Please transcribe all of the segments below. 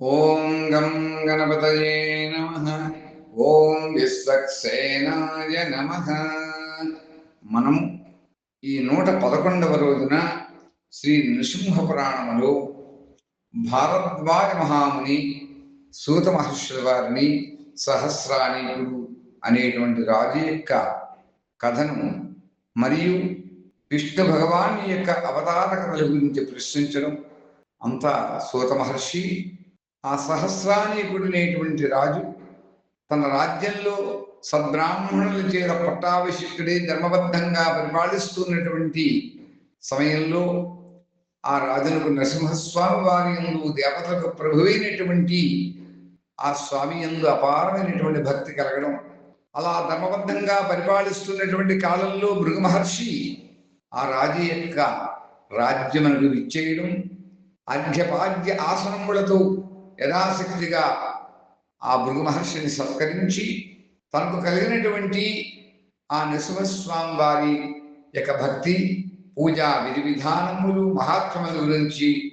ఓం గం గణపతయే నమ. ఓం విశ్వక్సేనాయ నమ. మనం ఈ నూట పదకొండవ రోజున శ్రీ నృసింహ పురాణములో భారద్వాజ మహాముని సూత మహర్షుల వారిని సహస్రానీకుడు అనేటువంటి రాజు యొక్క కథను మరియు విష్ణు భగవాన్ యొక్క అవతార కథల గురించి ప్రశ్నించడం అంతా సూత మహర్షి ఆ సహస్రానీకుడినేటువంటి రాజు తన రాజ్యంలో సద్బ్రాహ్మణుల చేత పట్టాభిషిక్తుడే ధర్మబద్ధంగా పరిపాలిస్తున్నటువంటి సమయంలో ఆ రాజులకు నరసింహస్వామి వారి ఎందు దేవతలకు ప్రభువైనటువంటి ఆ స్వామి ఎందు అపారమైనటువంటి భక్తి కలగడం అలా ధర్మబద్ధంగా పరిపాలిస్తున్నటువంటి కాలంలో భృగు మహర్షి ఆ రాజు యొక్క రాజ్యమును విచ్చేయడం అర్ఘ్యపాద్య ఆసనములతో యథాశక్తిగా ఆ భృగు మహర్షిని సత్కరించి తనకు కలిగినటువంటి ఆ నృసింహస్వామి వారి యొక్క భక్తి పూజా విధి విధానములు మహాత్మల గురించి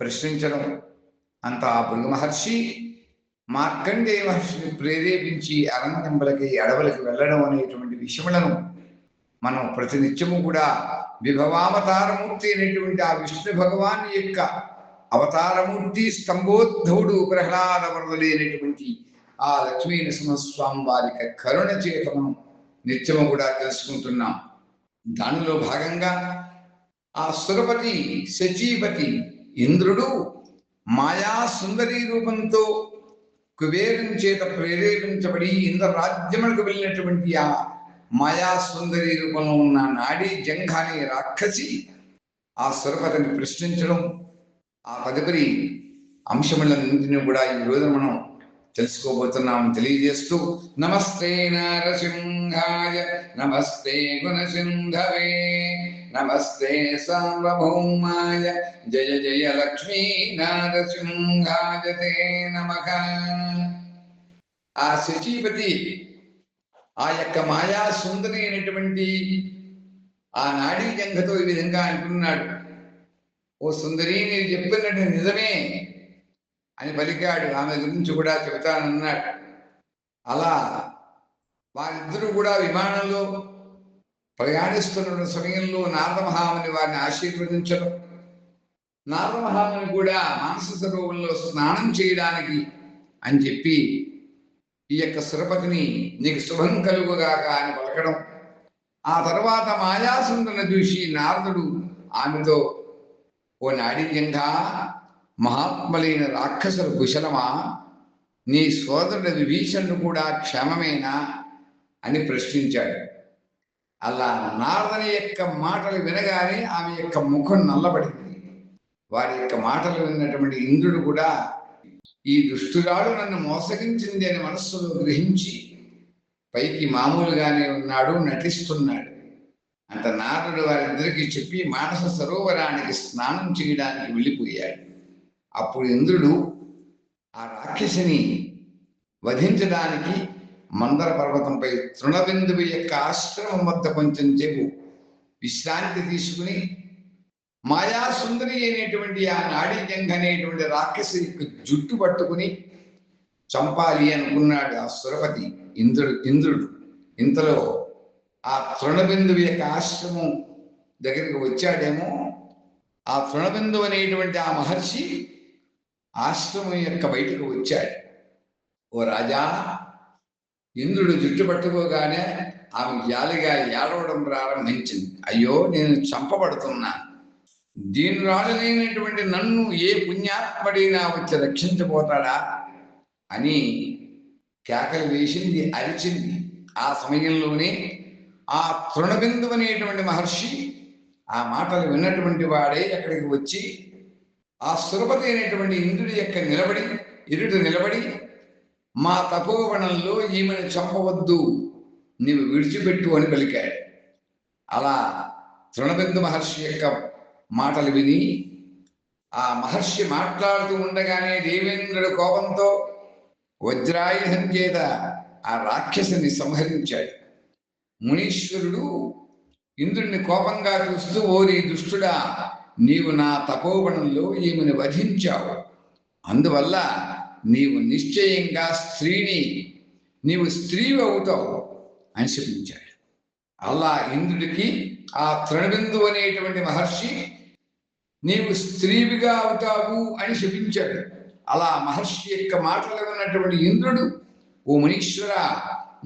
ప్రశ్నించడం. అంత ఆ భృగు మహర్షి మార్కండేయ మహర్షిని ప్రేరేపించి అరణ్యంబలకి అడవులకి వెళ్ళడం అనేటువంటి విషయములను మనం ప్రతినిత్యము కూడా విభవావతారమూర్తి అనేటువంటి ఆ విష్ణు భగవాన్ యొక్క అవతారమూర్తి స్తంభోద్ధవుడు ప్రహ్లాద వరదలేనటువంటి ఆ లక్ష్మీ నరసింహస్వామి వారి కరుణ చేత మనం నిత్యము కూడా తెలుసుకుంటున్నాం. దానిలో భాగంగా ఆ సురపతి శచీపతి ఇంద్రుడు మాయా సుందరీ రూపంతో కుబేరం చేత ప్రేరేపించబడి ఇంద్రరాజ్యములకు వెళ్ళినటువంటి ఆ మాయా సుందరి రూపంలో ఉన్న నాడి జంఘాని రాక్షసి ఆ సురపతిని ప్రశ్నించడం ఆ తదుపరి అంశములన్నింటినీ కూడా ఈ రోజున మనం తెలుసుకోబోతున్నాం. తెలియజేస్తూ నమస్తే నారసింహాయ నమస్తే గుణసింధవే నమస్తే సార్వభౌమాయ జయ జయ లక్ష్మీ నారసింహాయ తే నమః. ఆ శచీపతి ఆ యొక్క మాయా సుందరి అయినటువంటి ఆ నాడీ జంఘతో ఈ విధంగా అంటున్నాడు. ఓ సుందరి నేను చెప్పినట్టు నిజమే అని పలికాడు. ఆమె గురించి కూడా చెబుతానన్నాడు అలా వారిద్దరూ కూడా విమానంలో ప్రయాణిస్తున్న సమయంలో నారద మహాముని వారిని ఆశీర్వదించడం నారద మహాముని కూడా మానస సరోవరంలో స్నానం చేయడానికి అని చెప్పి ఈ యొక్క సురపతిని నీకు శుభం కలుగుగాక అని పలకడం. ఆ తర్వాత మాయాసుందరను చూసి నారదుడు ఆమెతో ఓ నాడీయంగా మహాత్ములైన రాక్షసుల కుశలమా? నీ సోదరుడు విభీషణుడు కూడా క్షేమమేనా? అని ప్రశ్నించాడు. అలా నారదని యొక్క మాటలు వినగానే ఆమె యొక్క ముఖం నల్లబడింది. వారి యొక్క మాటలు విన్నటువంటి ఇంద్రుడు కూడా ఈ దుష్టురాలు నన్ను మోసగించింది అని మనస్సులో గ్రహించి పైకి మామూలుగానే ఉన్నాడు నటిస్తున్నాడు. అంత నారదుడు వారిద్దరికి చెప్పి మానస సరోవరానికి స్నానం చేయడానికి వెళ్ళిపోయాడు. అప్పుడు ఇంద్రుడు ఆ రాక్షసిని వధించడానికి మందర పర్వతంపై తృణబిందువు యొక్క ఆశ్రమం వద్ద కొంచెం చెప్పు విశ్రాంతి తీసుకుని మాయాసుందరి అనేటువంటి ఆ నాడీ అనేటువంటి రాక్షసి జుట్టు పట్టుకుని చంపాలి అనుకున్నాడు ఆ సురపతి ఇంద్రుడు ఇంద్రుడు. ఇంతలో ఆ తృణబిందువు యొక్క ఆశ్రమం దగ్గరికి వచ్చాడేమో. ఆ తృణబిందువు అనేటువంటి ఆ మహర్షి ఆశ్రమం యొక్క బయటకు వచ్చాడు. ఓ రాజా ఇంద్రుడు జుట్టు పట్టుకోగానే ఆమె జాలిగా ఏడవడం ప్రారంభించింది. అయ్యో నేను చంపబడుతున్నా. దీనురాలైనటువంటి నన్ను ఏ పుణ్యాత్మడైనా వచ్చి రక్షించబోతాడా అని కేకలు వేసింది అరిచింది. ఆ సమయంలోనే ఆ తృణబిందు అనేటువంటి మహర్షి ఆ మాటలు విన్నటువంటి వాడే అక్కడికి వచ్చి ఆ సురపతి అయినటువంటి ఇంద్రుడి యొక్క నిలబడి ఇరుడు నిలబడి మా తపోవనంలో ఈమెను చంపవద్దు నీవు విడిచిపెట్టు అని పలికాడు. అలా తృణబిందు మహర్షి యొక్క మాటలు విని ఆ మహర్షి మాట్లాడుతూ ఉండగానే దేవేంద్రుడు కోపంతో వజ్రాయుధం చేత ఆ రాక్షసుని సంహరించాడు. మునీశ్వరుడు ఇంద్రుడిని కోపంగా చూస్తూ ఓరి దుష్టుడా నీవు నా తపోవనంలో ఈమెను వధించావు. అందువల్ల నీవు నిశ్చయంగా స్త్రీని నీవు స్త్రీ అవుతావు అని చెప్పించాడు అలా ఇంద్రుడికి ఆ తృణబిందు అనేటువంటి మహర్షి నీవు స్త్రీవిగా అవుతావు అని శపించాడు. అలా మహర్షి యొక్క మాటలు ఉన్నటువంటి ఇంద్రుడు ఓ మునీశ్వర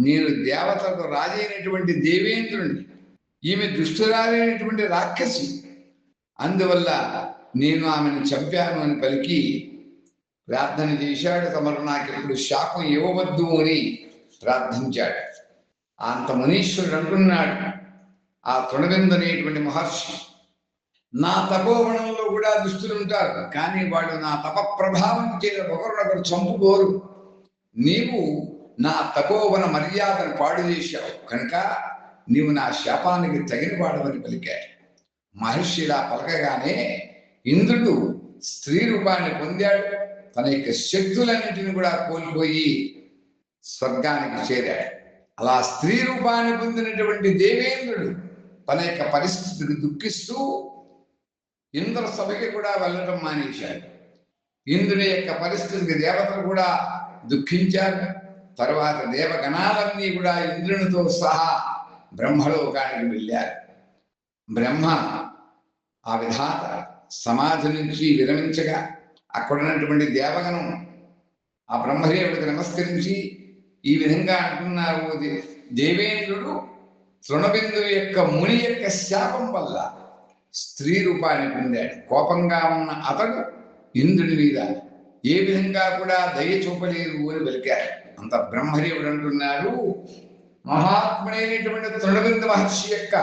నేను దేవతలకు రాజైనటువంటి దేవేంద్రుణ్ణి ఈమె దుష్టురాలైనటువంటి రాక్షసి. అందువల్ల నేను ఆమెను చంపాను అని పలికి ప్రార్థన చేశాడు. తమరు నాకు ఇప్పుడు శాపం ఇవ్వవద్దు అని ప్రార్థించాడు. అంత మునీశ్వరుడు అంటున్నాడు ఆ తృణబిందు అనేటువంటి మహర్షి నా తపోవనంలో కూడా దుస్తులు ఉంటారు కానీ వాడు నా తప ప్రభావం చేత ఒకరినొకరు చంపుకోరు. నీవు నా తపోవన మర్యాదను పాడు చేశావు. కనుక నీవు నా శాపానికి తగిన వాడవని పలికాడు మహర్షి ఇలా పలకగానే ఇంద్రుడు స్త్రీ రూపాన్ని పొందాడు. తన యొక్క శక్తులన్నింటిని కూడా కోల్పోయి స్వర్గానికి చేరాడు. అలా స్త్రీ రూపాన్ని పొందినటువంటి దేవేంద్రుడు తన యొక్క పరిస్థితికి దుఃఖిస్తూ ఇంద్ర సభకి కూడా వెళ్ళటం మానేశాడు. ఇంద్రుని యొక్క పరిస్థితికి దేవతలు కూడా దుఃఖించారు. తర్వాత దేవగణాలన్నీ కూడా ఇంద్రునితో సహా బ్రహ్మలోకానికి వెళ్ళారు. బ్రహ్మ ఆ విధాత సమాధి నుంచి విరమించగా అక్కడ ఉన్నటువంటి దేవగణం ఆ బ్రహ్మదేవుడికి నమస్కరించి ఈ విధంగా అంటున్నారు దేవేంద్రుడు తృణబిందువు యొక్క ముని యొక్క శాపం వల్ల స్త్రీ రూపాన్ని పొందాడు. కోపంగా ఉన్న అతడు ఇంద్రుని మీద ఏ విధంగా కూడా దయ చూపలేదు అని వెలికారు. అంత బ్రహ్మదేవుడు అంటున్నాడు. మహాత్ముడైనటువంటి తృణవింద మహర్షి యొక్క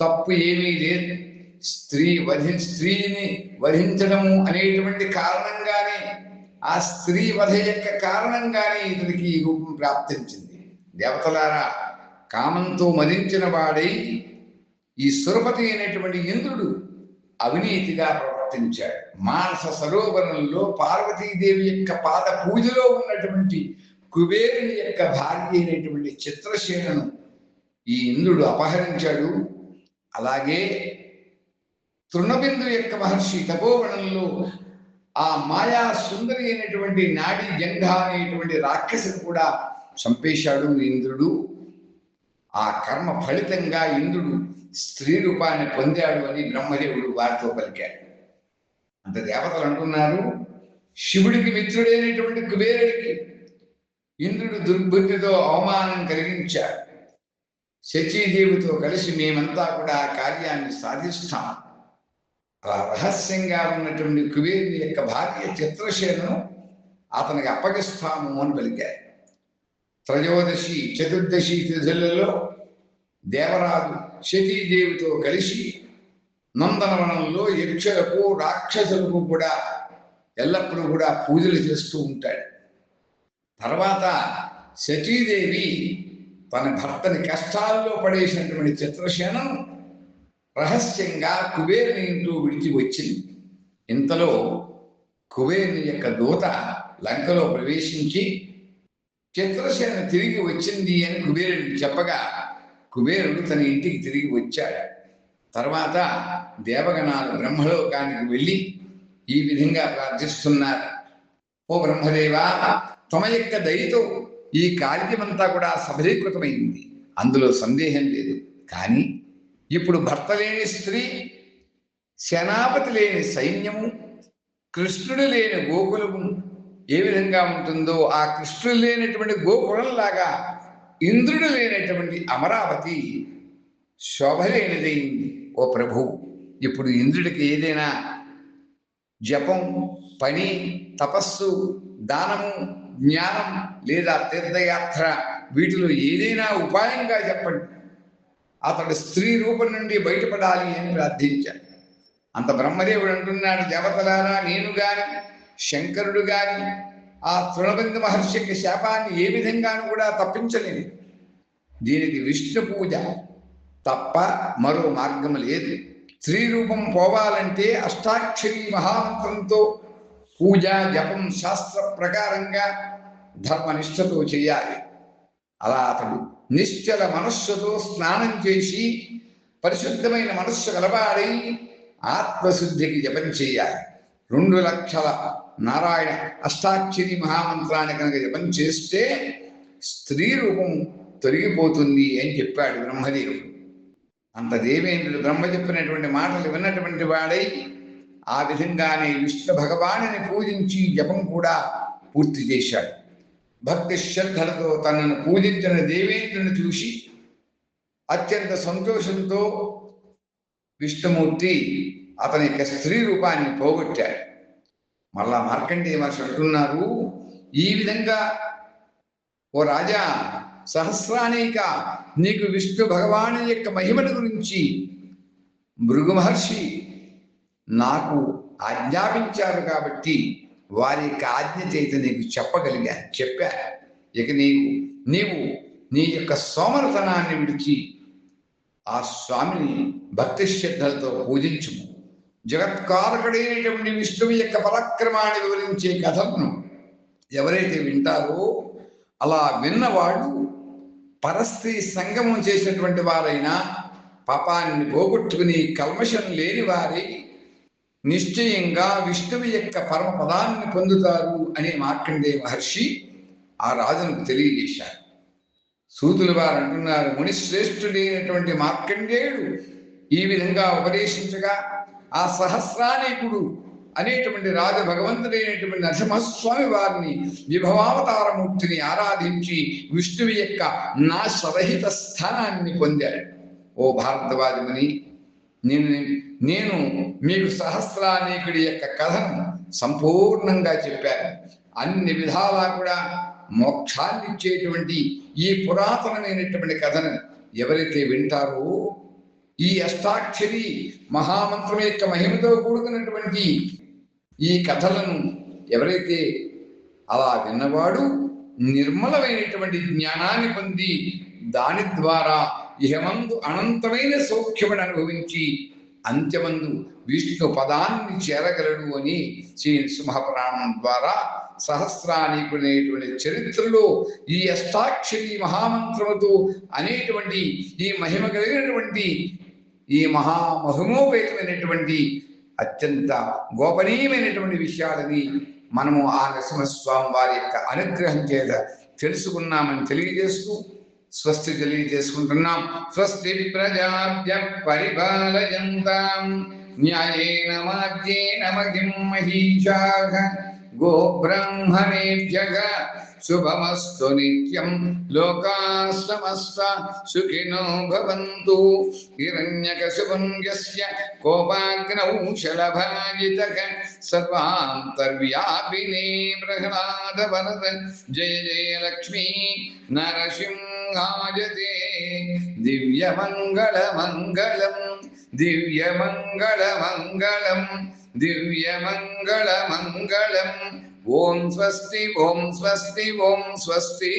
తప్పు ఏమీ లేదు. స్త్రీ వధి స్త్రీని వధించడము అనేటువంటి కారణంగానే ఆ స్త్రీ వధ యొక్క కారణంగానే ఇతనికి ఈ రూపం ప్రాప్తించింది. దేవతలారా కామంతో మదించిన వాడై ఈ సురపతి అయినటువంటి ఇంద్రుడు అవినీతిగా ప్రవర్తించాడు. మానస సరోవరంలో పార్వతీదేవి యొక్క పాద పూజలో ఉన్నటువంటి కుబేరుని యొక్క భార్య అయినటువంటి చిత్రసేనను ఈ ఇంద్రుడు అపహరించాడు. అలాగే తృణబిందు యొక్క మహర్షి తపోవనంలో ఆ మాయా సుందరి అయినటువంటి నాడి జంఘ అనేటువంటి రాక్షసుని కూడా చంపేశాడు ఇంద్రుడు. ఆ కర్మ ఫలితంగా ఇంద్రుడు స్త్రీ రూపాన్ని పొందాడు అని బ్రహ్మదేవుడు వారితో పలికాడు. అంత దేవతలు అంటున్నారు. శివుడికి మిత్రుడైనటువంటి కుబేరుడికి ఇంద్రుడు దుర్బుద్ధితో అవమానం కలిగించాడు. శచీదేవితో కలిసి మేమంతా కూడా ఆ కార్యాన్ని సాధిస్తాం. అలా రహస్యంగా ఉన్నటువంటి కుబేరుని యొక్క భార్య చిత్రసేనను అతనికి అప్పగిస్తాము అని పలికారు. త్రయోదశి చతుర్దశి తిథులలో దేవరాజు శచీదేవితో కలిసి నందనవనంలో యక్షులకు రాక్షసులకు కూడా ఎల్లప్పుడూ కూడా పూజలు చేస్తూ ఉంటాడు. తర్వాత సతీదేవి తన భర్తని కష్టాల్లో పడేసినటువంటి చిత్రసేనం రహస్యంగా కుబేరుని ఇంట్లో విడిచి వచ్చింది. ఇంతలో కుబేరుని యొక్క దూత లంకలో ప్రవేశించి చిత్రసేన తిరిగి వచ్చింది అని కుబేరుడికి చెప్పగా కుబేరుడు తన ఇంటికి తిరిగి వచ్చాడు. తర్వాత దేవగణాలు బ్రహ్మలోకానికి వెళ్ళి ఈ విధంగా ప్రార్థిస్తున్నారు. ఓ బ్రహ్మదేవా తమ యొక్క దయతో ఈ కార్యమంతా కూడా సఫలీకృతమైంది అందులో సందేహం లేదు. కానీ ఇప్పుడు భర్త లేని స్త్రీ సేనాపతి లేని సైన్యము కృష్ణుడు లేని గోకులము ఏ విధంగా ఉంటుందో ఆ కృష్ణుడు లేనటువంటి గోకులంలాగా ఇంద్రుడు లేనటువంటి అమరావతి శోభ లేనిదైంది ఓ ప్రభు ఇప్పుడు ఇంద్రుడికి ఏదైనా జపం పని తపస్సు దానము జ్ఞానం లేదా తీర్థయాత్ర వీటిలో ఏదైనా ఉపాయంగా చెప్పండి. అతడు స్త్రీ రూపం నుండి బయటపడాలి అని ప్రార్థించాడు. అంత బ్రహ్మదేవుడు అంటున్నాడు దేవతలారా నేను గాని శంకరుడు గాని ఆ తృణబంధ మహర్షి యొక్క శాపాన్ని ఏ విధంగానూ కూడా తప్పించలేదు దీనికి విష్ణు పూజ తప్ప మరో మార్గం లేదు. స్త్రీ రూపం పోవాలంటే అష్టాక్షరి మహామంత్రంతో పూజ జపం శాస్త్ర ప్రకారంగా ధర్మనిష్టతో చేయాలి. అలా అతడు నిశ్చల మనస్సుతో స్నానం చేసి పరిశుద్ధమైన మనస్సు కలవాడై ఆత్మశుద్ధికి జపం చేయాలి. రెండు లక్షల నారాయణ అష్టాక్షరి మహామంత్రాన్ని కనుక జపం చేస్తే స్త్రీ రూపం తొలగిపోతుంది అని చెప్పాడు బ్రహ్మదేవుడు. అంత దేవేంద్రుడు బ్రహ్మ చెప్పినటువంటి మాటలు విన్నటువంటి వాడై ఆ విధంగానే విష్ణు భగవానుని పూజించి జపం కూడా పూర్తి చేశాడు. భక్తి శ్రద్ధలతో తనను పూజించిన దేవేంద్రుని చూసి అత్యంత సంతోషంతో విష్ణుమూర్తి అతని యొక్క స్త్రీ రూపాన్ని పోగొట్టాడు. మళ్ళా మార్కండేయ మహర్షి అంటున్నారు ఈ విధంగా ఓ రాజా సహస్రానేక నీకు విష్ణు భగవాను యొక్క మహిమల గురించి మృగు మహర్షి నాకు ఆజ్ఞాపించారు కాబట్టి వారి యొక్క ఆజ్ఞ చేత నీకు చెప్పగలిగా చెప్పా ఇక నీకు నీవు నీ యొక్క సోమరతనాన్ని విడిచి ఆ స్వామిని భక్తి శ్రద్ధలతో పూజించుము. జగత్కారకుడైనటువంటి విష్ణువు యొక్క పరాక్రమాన్ని వివరించే కథలను ఎవరైతే వింటారో అలా విన్నవాడు పరస్త్రీ సంగమం చేసినటువంటి వారైనా పాపాన్ని పోగొట్టుకుని కల్మషం లేని వారి నిశ్చయంగా విష్ణువు యొక్క పరమ పదాన్ని పొందుతారు అనే మార్కండేయ మహర్షి ఆ రాజును తెలియజేశారు. సూతులు వారు అంటున్నారు మునిశ్రేష్ఠుడైనటువంటి మార్కండేయుడు ఈ విధంగా ఉపదేశించగా ఆ సహస్రానేకుడు అనేటువంటి రాజ భగవంతుడైనటువంటి నరసింహస్వామి వారిని విభవావతారమూర్తిని ఆరాధించి విష్ణువు యొక్క నా స్వరహిత స్థానాన్ని పొందాడు. ఓ భారతవాదిమని నేను నేను మీకు సహస్రానేకుడి యొక్క కథను సంపూర్ణంగా చెప్పాను. అన్ని విధాలా కూడా మోక్షాన్ని ఇచ్చేటువంటి ఈ పురాతనమైనటువంటి కథను ఎవరైతే వింటారో ఈ అష్టాక్షరి మహామంత్రం యొక్క మహిమతో కూడుకున్నటువంటి ఈ కథలను ఎవరైతే అలా విన్నవాడు నిర్మలమైనటువంటి జ్ఞానాన్ని పొంది దాని ద్వారా ఇహమందు అనంతమైన సౌఖ్యమును అనుభవించి అంత్యమందు విష్ణు పదాన్ని చేరగలడు అని శ్రీ సింహపురాణం ద్వారా సహస్రానీకుడైనటువంటి చరిత్రలో ఈ అష్టాక్షరి మహామంత్రముతో అనేటువంటి ఈ మహిమ కలిగినటువంటి ఈ మహామహిమోపేతమైనటువంటి అత్యంత గోపనీయమైనటువంటి విషయాలని మనము ఆ నరసింహస్వామి వారి యొక్క అనుగ్రహం చేత తెలుసుకున్నామని తెలియజేస్తూ స్వస్తి తెలియజేసుకుంటున్నాం. స్వస్తి ప్రజాభ్య పరిపాలయంతాం. న్యాయేన మార్గేణ మహిం మహీషాః. గోబ్రాహ్మణేభ్యః. శుభమస్తు నిత్యం. లోకా సమస్త సుఖినో భవంతు. హిరణ్యకశిపుం యస్య కోపాగ్నౌ శలభాజితః సర్వాంతర్వ్యాపినే ప్రహ్లాద వరద జయ జయ లక్ష్మీ. నరసింహ నరసింహాయతే దివ్యమంగళమంగళం దివ్యమంగళమంగళం దివ్యమంగళమంగళం ఓం స్వస్తి ఓం స్వస్తి ఓం స్వస్తి